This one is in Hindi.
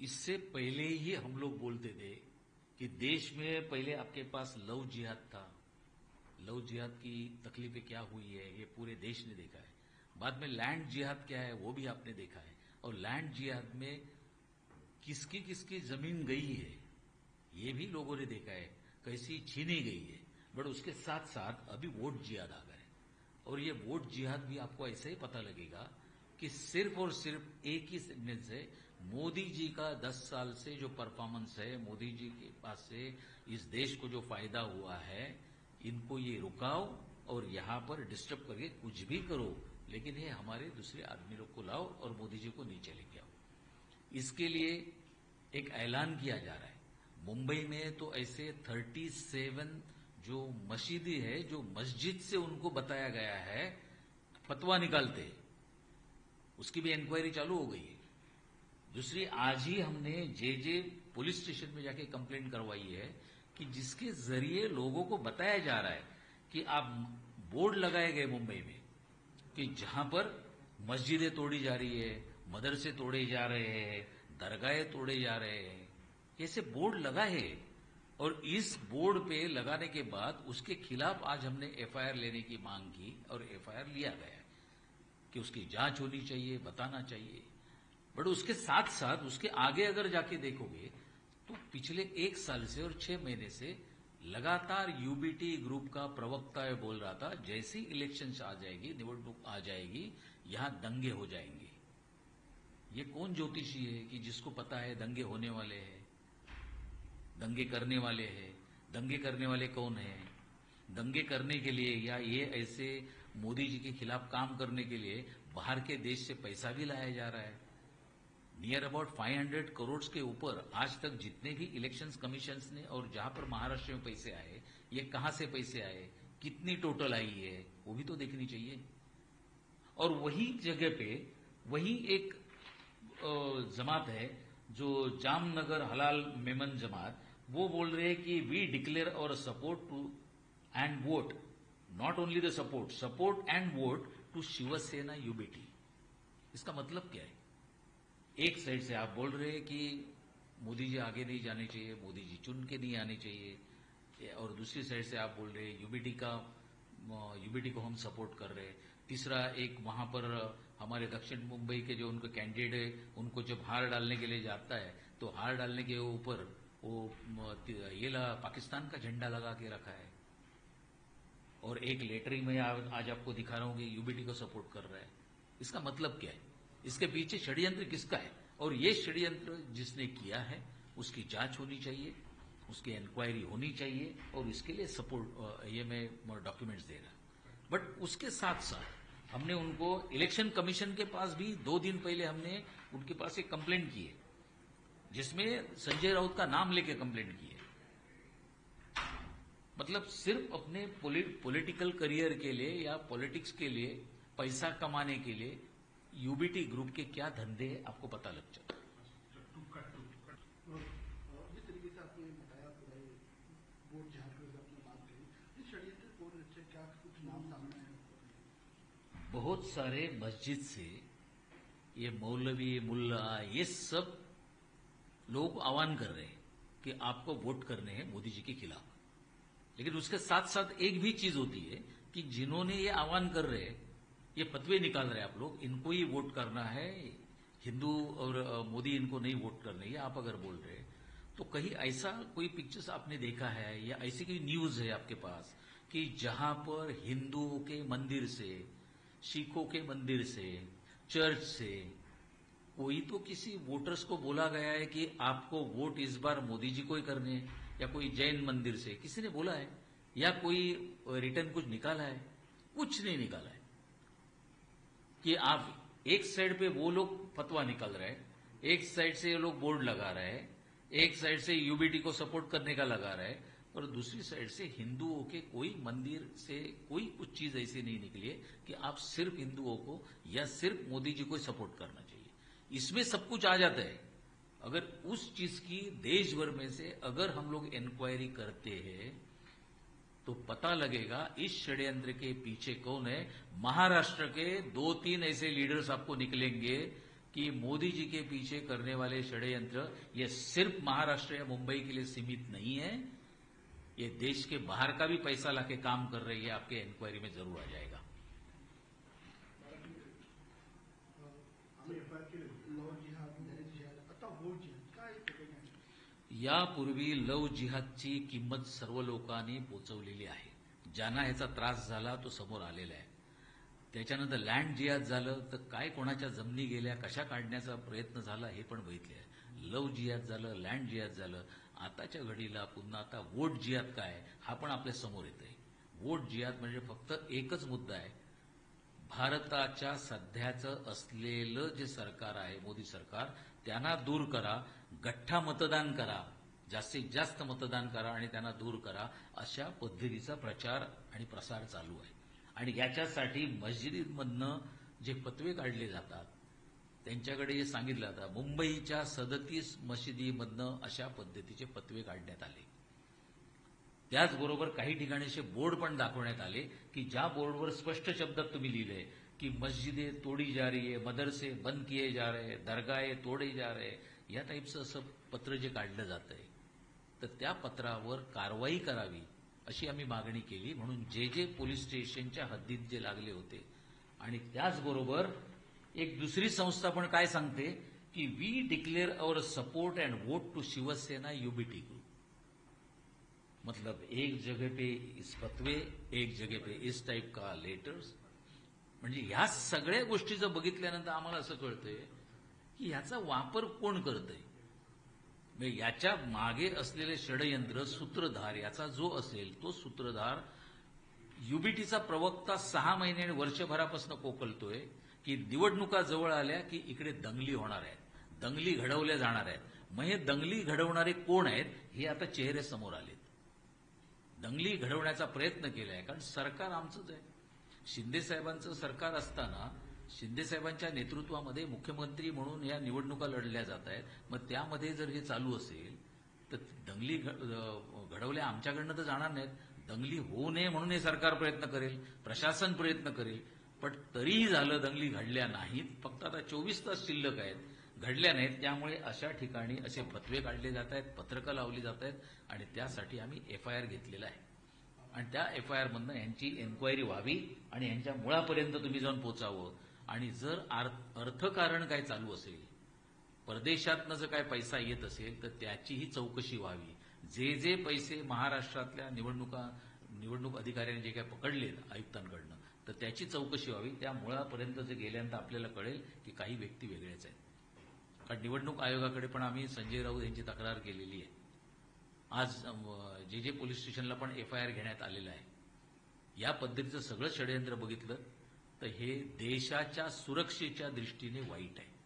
इससे पहले ही हम लोग बोलते थे कि देश में पहले आपके पास लव जिहाद था। लव जिहाद की तकलीफें क्या हुई है, ये पूरे देश ने देखा है। बाद में लैंड जिहाद क्या है, वो भी आपने देखा है। और लैंड जिहाद में किसकी किसकी ज़मीन गई है, ये भी लोगों ने देखा है। कैसी छीनी गई है, बट उसके साथ साथ अभी वोट जिहाद आ गए। और ये वोट जिहाद भी आपको ऐसे ही पता लगेगा कि सिर्फ़ और सिर्फ़ एक ही सेंटेंस है मोदी जी का 10 साल से जो परफॉर्मेंस है, मोदी जी के पास से इस देश को जो फ़ायदा हुआ है, इनको ये रुकाओ और यहाँ पर डिस्टर्ब करके कुछ भी करो, लेकिन ये हमारे दूसरे आदमी लोग को लाओ और मोदी जी को नीचे लेके आओ। इसके लिए एक ऐलान किया जा रहा है। मुंबई में तो ऐसे 37 जो मस्जिदी है, जो मस्जिद से उनको बताया गया है, फतवा निकालते, उसकी भी इंक्वायरी चालू हो गई है। दूसरी, आज ही हमने जे जे पुलिस स्टेशन में जाके कंप्लेंट करवाई है कि जिसके ज़रिए लोगों को बताया जा रहा है कि आप बोर्ड लगाए गए मुंबई में कि जहाँ पर मस्जिदें तोड़ी जा रही है, मदरसे तोड़े जा रहे हैं, दरगाहें तोड़े जा रहे हैं ऐसे बोर्ड लगा है? और इस बोर्ड पे लगाने के बाद उसके खिलाफ आज हमने एफआईआर लेने की मांग की और एफआईआर लिया गया कि उसकी जाँच होनी चाहिए, बताना चाहिए। बट उसके साथ साथ उसके आगे अगर जाके देखोगे तो पिछले एक साल से और छह महीने से लगातार यूबीटी ग्रुप का प्रवक्ता है बोल रहा था, जैसी इलेक्शन आ जाएगी, निवडणूक आ जाएगी, यहाँ दंगे हो जाएँगे। ये कौन ज्योतिषी है कि जिसको पता है दंगे होने वाले हैं? दंगे करने वाले हैं। दंगे करने वाले कौन है? दंगे करने के लिए या ये ऐसे मोदी जी के खिलाफ काम करने के लिए बाहर के देश से पैसा भी लाया जा रहा है? नियर अबाउट 500 करोड़ के ऊपर आज तक जितने भी इलेक्शंस कमीशन ने और जहाँ पर महाराष्ट्र में पैसे आए, ये कहाँ से पैसे आए, कितनी टोटल आई है, वो भी तो देखनी चाहिए। और वही जगह पे, वही एक जमात है जो जामनगर हलाल मेमन जमात, वो बोल रहे हैं कि we declare our support to and vote not only the support support and vote to Shiv Sena UBT इसका मतलब क्या है? एक साइड से आप बोल रहे हैं कि मोदी जी आगे नहीं जाने चाहिए, मोदी जी चुन के नहीं आने चाहिए, और दूसरी साइड से आप बोल रहे हैं यूबीटी का यूबीटी को हम सपोर्ट कर रहे हैं। तीसरा, एक वहाँ पर हमारे दक्षिण मुंबई के जो उनके कैंडिडेट है, उनको जब हार डालने के लिए जाता है तो हार डालने के ऊपर वो ये पाकिस्तान का झंडा लगा के रखा है। और एक लेटरिंग में आज आपको दिखा रहा हूँ कि यूबीटी को सपोर्ट कर रहा है। इसका मतलब क्या है? इसके पीछे षड्यंत्र किसका है? और ये षड्यंत्र जिसने किया है, उसकी जाँच होनी चाहिए, उसकी इंक्वायरी होनी चाहिए, और इसके लिए सपोर्ट ये मैं डॉक्यूमेंट्स दे रहा बट उसके साथ साथ हमने उनको इलेक्शन कमीशन के पास भी दो दिन पहले हमने उनके पास एक कंप्लेंट की है, जिसमें संजय राउत का नाम लेके कंप्लेंट की है। मतलब सिर्फ़ अपने पॉलिटिकल करियर के लिए या पॉलिटिक्स के लिए, पैसा कमाने के लिए यूबीटी ग्रुप के क्या धंधे हैं आपको पता लग जाता है। बहुत सारे मस्जिद से ये मौलवी मुल्ला ये सब लोग आह्वान कर रहे हैं कि आपको वोट करने हैं मोदी जी के खिलाफ। लेकिन उसके साथ साथ एक भी चीज़ होती है कि जिन्होंने ये आह्वान कर रहे हैं ये फतवे निकाल रहे हैं आप लोग। इनको ही वोट करना है। हिंदू और मोदी इनको नहीं वोट करने, ये आप अगर बोल रहे तो कहीं ऐसा कोई पिक्चर्स आपने देखा है या ऐसी कोई न्यूज़ है आपके पास कि जहाँ पर हिंदुओं के मंदिर से, सिखों के मंदिर से चर्च से कोई तो किसी वोटर्स को बोला गया है कि आपको वोट इस बार मोदी जी को ही करने या कोई जैन मंदिर से। किसी ने बोला है? या कोई रिटर्न कुछ निकाला है? कुछ नहीं निकाला है। कि आप एक साइड पे वो लोग फतवा निकल रहे हैं, एक साइड से ये लोग बोर्ड लगा रहे हैं, एक साइड से यूबीटी को सपोर्ट करने का लगा रहे हैं और दूसरी साइड से हिंदुओं के कोई मंदिर से कोई कुछ चीज़ ऐसी नहीं निकली है कि आप सिर्फ़ हिंदुओं को या सिर्फ़ मोदी जी को सपोर्ट करना चाहिए। इसमें सब कुछ आ जाता है। अगर उस चीज़ की देश भर में से अगर हम लोग इंक्वायरी करते हैं तो पता लगेगा इस षड्यंत्र के पीछे कौन है। महाराष्ट्र के दो तीन ऐसे लीडर्स आपको निकलेंगे कि मोदी जी के पीछे करने वाले षड्यंत्र ये सिर्फ़ महाराष्ट्र या मुंबई के लिए सीमित नहीं है। ये देश के बाहर का भी पैसा लाके काम कर रही है। आपके इंक्वायरी में ज़रूर आ जाएगा। यापूर्वी लव जिहादची किंमत सर्व लोकांनी पोचवलेली आहे. ज्यांना ह्याचा त्रास झाला तो समोर आलेला आहे. त्याच्यानंतर लँड जिहाद झालं तर काय कोणाच्या जमिनी गेल्या कशा काढण्याचा प्रयत्न झाला हे पण बघितले आहे. लव जिहाद झालं लँड जिहाद झालं आताच्या घडीला पुन्हा आता वोट जिहाद काय हा पण आपल्यासमोर येत आहे वोट जिहाद म्हणजे फक्त एकच मुद्दा आहे. भारताच्या सध्याचं असलेलं जे सरकार आहे मोदी सरकार त्यांना दूर करा गठ्ठा मतदान करा जास्तीत जास्त मतदान करा आणि त्यांना दूर करा अशा पद्धतीचा प्रचार आणि प्रसार चालू आहे. आणि याच्यासाठी मस्जिदीमधनं जे पत्वे काढले जातात त्यांच्याकडे जे सांगितलं जातं मुंबईच्या सदतीस मशिदीमधनं अशा पद्धतीचे पत्वे काढण्यात आले. त्याचबरोबर काही ठिकाणी असे बोर्ड पण दाखवण्यात आले की ज्या बोर्डवर स्पष्ट शब्दात तुम्ही लिहिले की मस्जिदे तोडी जा रही है मदरसे बंद किए जा रहे दरगाहे तोडे जा रहे या टाईपचं असं पत्र जे काढलं जात आहे तर त्या पत्रावर कारवाई करावी अशी आम्ही मागणी केली. म्हणून जे जे पोलीस स्टेशनच्या हद्दीत जे लागले होते आणि त्याचबरोबर एक दुसरी संस्था पण काय सांगते की we declare our support and vote to Shiv Sena UBT group मतलब एक जगह पे इस फतवे एक जगह पे इस टाइप का लेटर्स म्हणजे ह्या सगळ्या गोष्टी जर बघितल्यानंतर आम्हाला असं कळतंय की याचा वापर कोण करतंय? म्हणजे याच्या मागे असलेले षडयंत्र सूत्रधार याचा जो असेल तो सूत्रधार युबीटीचा प्रवक्ता सहा महिने आणि वर्षभरापासून कोकलतोय की निवडणुका जवळ आल्या की इकडे दंगली होणार आहेत दंगली घडवल्या जाणार आहेत. मग हे दंगली घडवणारे कोण आहेत हे आता चेहरे समोर आलेत. दंगली घडवण्याचा प्रयत्न केलाय कारण सरकार आमचंच आहे. शिंदे साहेबांचं सरकार असताना शिंदेसाहेबांच्या नेतृत्वामध्ये मुख्यमंत्री म्हणून या निवडणुका लढल्या जात आहेत. मग त्यामध्ये जर हे चालू असेल तर दंगली घ- घडवल्या आमच्याकडनं तर जाणार नाहीत. दंगली होऊ नये म्हणून हे सरकार प्रयत्न करेल प्रशासन प्रयत्न करेल. पण तरीही झालं दंगली घडल्या नाहीत. फक्त आता चोवीस तास शिल्लक आहेत. घडल्या नाहीत. त्यामुळे अशा ठिकाणी असे फतवे काढले जात आहेत पत्रकं लावली जात आहेत आणि त्यासाठी आम्ही एफ आय आर घेतलेला आहे. आणि त्या एफ आय आरमधनं यांची एन्क्वायरी व्हावी आणि यांच्या मुळापर्यंत तुम्ही जाऊन पोचावं. आणि जर अर्थकारण काय चालू असेल परदेशातनं जर काय पैसा येत असेल तर त्याचीही चौकशी व्हावी. जे जे पैसे महाराष्ट्रातल्या निवडणुका निवडणूक अधिकाऱ्यांनी जे काय पकडले आयुक्तांकडनं तर त्याची चौकशी व्हावी. त्या मुळापर्यंत जे गेल्यानंतर आपल्याला कळेल की काही व्यक्ती वेगळ्याच आहेत. कारण निवडणूक आयोगाकडे पण आम्ही संजय राऊत यांची तक्रार केलेली आहे. आज जे जे पोलीस स्टेशनला पण एफ आय आर घेण्यात आलेलं आहे. या पद्धतीचं सगळं षडयंत्र बघितलं. तर हे देशाच्या सुरक्षेच्या दृष्टीने वाईट आहे.